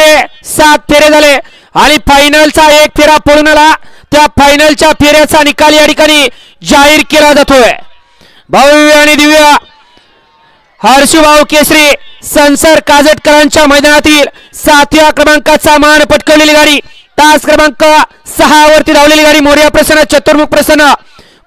असे सात फेरे झाले. आणि फायनलचा एक फेरा पळून आला. त्या फायनलच्या फेऱ्याचा निकाल या ठिकाणी जाहीर केला जातोय. भव्य आणि दिव्य हर्षभाऊ केसरी संसार काजटकरांच्या मैदानातील सातव्या क्रमांकाचा मान पटकवलेली गाडी. तास क्रमांक सहा वरती धावलेली गाडी. मोर्या प्रसन्न चतुर्मुख प्रसन्न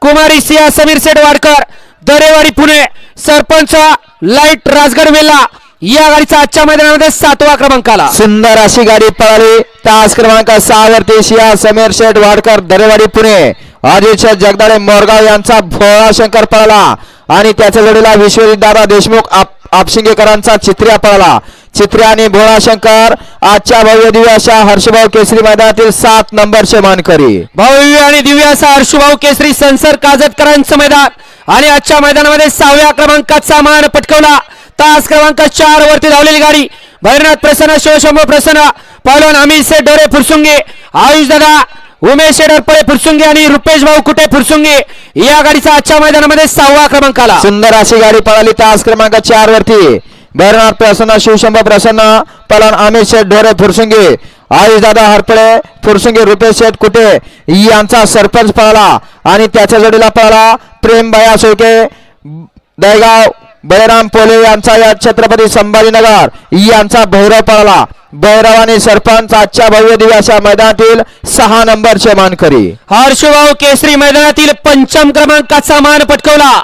कुमारी सिया समीर सेठ वाडकर दरेवाडी पुणे सरपंच लाइट राजगड वेला या गाडीचा आजच्या मैदानामध्ये सातवा क्रमांक आला सुंदर अशी गाडी पळाली. तास क्रमांक सहा वरती समीर शेठ वाडकर दरेवाडी पुणे. अजित जगदाळे मोरगाव यांचा भोळा शंकर पळाला. आणि त्याच्या जोडीला विश्वजित दादा देशमुख आप- आपशिंगेकरांचा चित्र्या पळाला. चित्र्या आणि भोळा शंकर आजच्या भव्य दिव्य अशा हर्षभाऊ केसरी मैदानातील सात नंबरचे मानकरी भव्य आणि दिव्य असा हर्षभाऊ केसरी संसर काजतकरांचं मैदान. आणि आजच्या मैदानामध्ये सहाव्या क्रमांकाचा मान पटकवला. तास क्रमांक चार वरती धावलेली गाडी. भैरनाथ प्रसन्न शिवशंभू प्रसन्न पहलवान अमित सेठ डोरे फुरसुंगे आयुष दादा उमेश शेठ फुरसुंगे आणि रुपेश भाऊ कुठे फुरसुंगे या गाडीचा आजच्या मैदानामध्ये सहावा क्रमांक आला. सुंदर अशी गाडी पळाली तास क्रमांक चार वरती. भैरनाथ प्रसन्न शिवशंभ प्रसन्न पलन अमित शेठ डोरे फुरसुंगे. आयुष दादा हरपळे फुरसुंगी रुपेश शेठ कुटे यांचा सरपंच पळाला आणि त्याच्या जोडीला पळाला प्रेम बया सोके दयगाव बळीराम पोले यांचा या छत्रपती संभाजीनगर यांचा भैरव पळाला भैरव आणि सरपंच आजच्या भव्य दिव्याच्या मैदानातील सहा नंबरचे मानकरी हर्षभाऊ केसरी मैदानातील पंचम क्रमांकाचा मान पटकवला.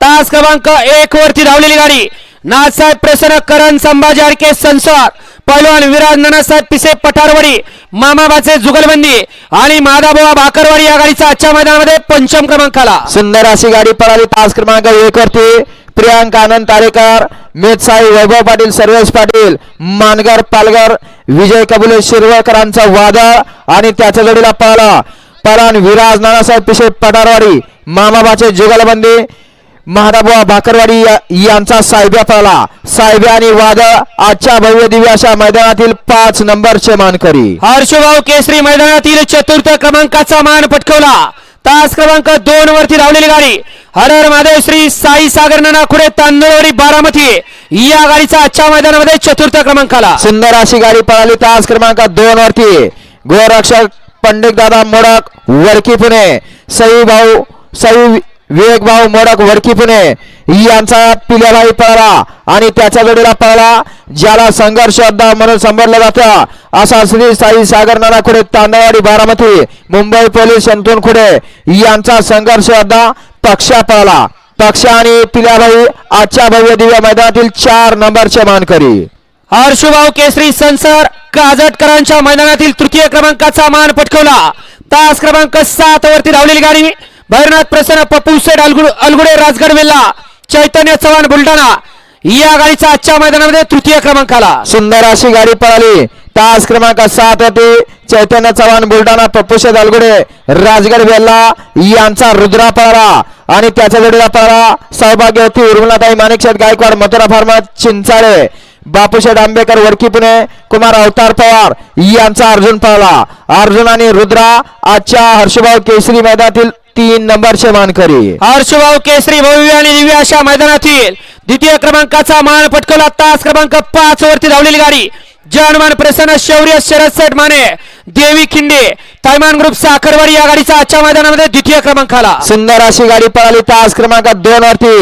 तास क्रमांक एक वरती धावलेली गाडी. नाथसाहेब प्रसन्न करण संभाजी आडके संसार पैलवान विराज नानासाहेब पिसे पठारवाडी मामाबाचे जुगलबंदी आणि माधाबोवा भाकरवाडी या गाडीचा आजच्या मैदानामध्ये पंचम क्रमांकाला. सुंदर अशी गाडी पळाली तास क्रमांक एक वरती. प्रियांका आनंद तारेकर मेत साई वैभव पाटील सर्वेश पाटील मानगर पालघर विजय कबुले शिरवळकरांचा वादळ आणि त्याच्या जोडीला पळाला पळान विराज नानासाहेब पिशे पठारवाडी मामाबाचे जुगलबंदी. महादाबुवा भाकरवाडी यांचा साहेब्या पळाला साहेब्या आणि वादळ आजच्या भव्य दिव्य अशा मैदानातील पाच नंबरचे मानकरी. हर्षभाऊ केसरी मैदानातील चतुर्थ क्रमांकाचा मान पटकवला. तास क्रमांक दोन वरती धावलेली गाडी. हर हर महादेव श्री साई सागर नाना खुडे तांदळवाडी बारामती. या गाडीचा आजच्या मैदानामध्ये चतुर्थ क्रमांक आला सुंदर अशी गाडी पळाली तास क्रमांक दोन वरती. गोरक्षक पंडित दादा मोडक वडकी पुणे. सई भाऊ सई विवेक भाऊ मोडक वडकी पुणे. यांचा पिल्याबाई पळाला आणि त्याच्या जोडीला पळाला ज्याला संघर्ष योद्धा म्हणून संबोधलं जातं. असा श्री साई सागर नाना खुडे तांदळवाडी बारामती मुंबई पोलीस संतून खुडे. यांचा संघर्ष योद्धा पक्षा पळाला पक्ष आणि पिल्याबाई आजच्या भव्य दिव्य मैदानातील चार नंबरचे मानकरी. हर्षभाऊ केसरी संसार काजटकरांच्या मैदानातील तृतीय क्रमांकाचा मान पटकवला. तास क्रमांक सात वरती धावलेली गाडी भैरनाथ प्रसन्न पप्पू सेठ अलगुड अलगुडे राजगड वेल्ला चैतन्य चव्हाण बुलढाणा. या गाडीचा आजच्या मैदानामध्ये तृतीय क्रमांकाला. सुंदर अशी गाडी पळाली. तास क्रमांक सात होती. चैतन्य चव्हाण बुलढाणा पप्पूशे दालगुडे राजगड वेल्ला यांचा रुद्रा पळाला. आणि त्याच्या जोडीला पळाला सौभाग्यवती उर्मिलाताई माणिकशेठ गायकवाड मथुरा फार्मा चिंचाळे. बापूशेठ आंबेकर वडकी पुणे कुमार अवतार पवार यांचा अर्जुन पळाला अर्जुन आणि रुद्रा आजच्या हर्षभाऊ केसरी मैदानातील तीन नंबरचे मानकरी हर्षभाऊ केसरी भव्य आणि दिव्य अशा मैदानातील द्वितीय क्रमांकाचा मान पटकवला. तास क्रमांक पाच वरती धावलेली गाडी. जनमान प्रसन्न शौर्य शरद सेठ माने. देवी खिंडे थैमान ग्रुप साखरवाडी या गाडीचा आजच्या मैदानामध्ये द्वितीय क्रमांकाला. सुंदर अशी गाडी पळाली तास क्रमांक दोन वरती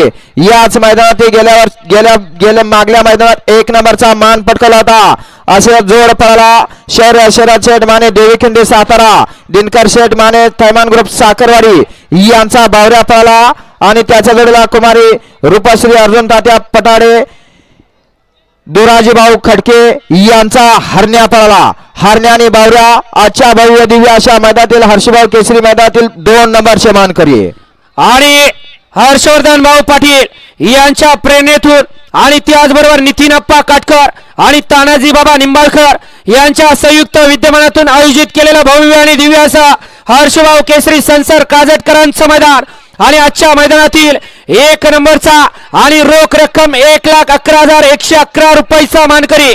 याच मैदानात गेल्यावर गेल्या गेल्या मागल्या मैदानात एक नंबरचा मान पटकवला होता. असे जोड पळाला. शहर शहरात शेठ माने देवी खिंडे सातारा दिनकर शेठ माने थैमान ग्रुप साखरवाडी यांचा बावऱ्या पळाला. आणि त्याच्या जोडीला कुमारी रूपश्री अर्जुन तात्या पटाडे दुराजी भाऊ खडके यांचा हरण्या पळाला हरण्याने आणि बावऱ्या आजच्या भव्य दिव्य अशा मैदानातील हर्षभाऊ केसरी मैदानातील दोन नंबरचे मानकरी आणि हर्षवर्धन भाऊ पाटील यांच्या प्रेरणेतून आणि त्याचबरोबर नितीन अप्पा काटकर आणि तानाजी बाबा निंबाळकर यांच्या संयुक्त विद्यमानातून आयोजित केलेला भव्य आणि दिव्य असा हर्षभाऊ केसरी संसार काजटकरांचं मैदान. आणि आजच्या मैदानातील एक नंबरचा आणि रोख रक्कम एक लाख अकरा हजार एकशे अकरा रुपयाचा मानकरी.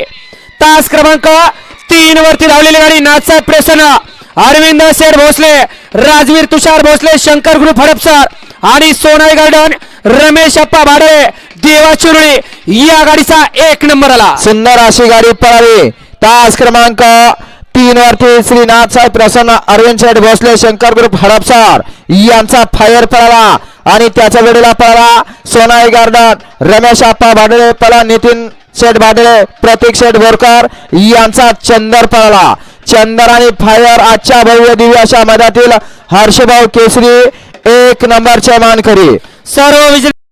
तास क्रमांक तीन वरती धावलेली गाडी नाथसाहेब प्रसन्न अरविंद शेठ भोसले राजवीर तुषार भोसले शंकर ग्रुप हडपसर आणि सोनाई गार्डन रमेश अप्पा भाडे देवा चिरुळी या गाडीचा एक नंबर आला. सुंदर अशी गाडी पळाली. तास क्रमांक तीन वरती श्रीनाथ साहेब प्रसन्न अरविंद शेठ भोसले शंकर ग्रुप हडपसर. यांचा फायर पळाला आणि त्याच्या वेळेला पळाला सोनाई गार्डन रमेश आप्पा भाडळे पळा नितीन शेठ भाडळे प्रतीक शेठ बोरकर यांचा चंदर पळाला. चंदर आणि फायर आजच्या भव्य दिव्य अशा मधातील हर्षभाऊ केसरी एक नंबरचे मानकरी सर्व विजय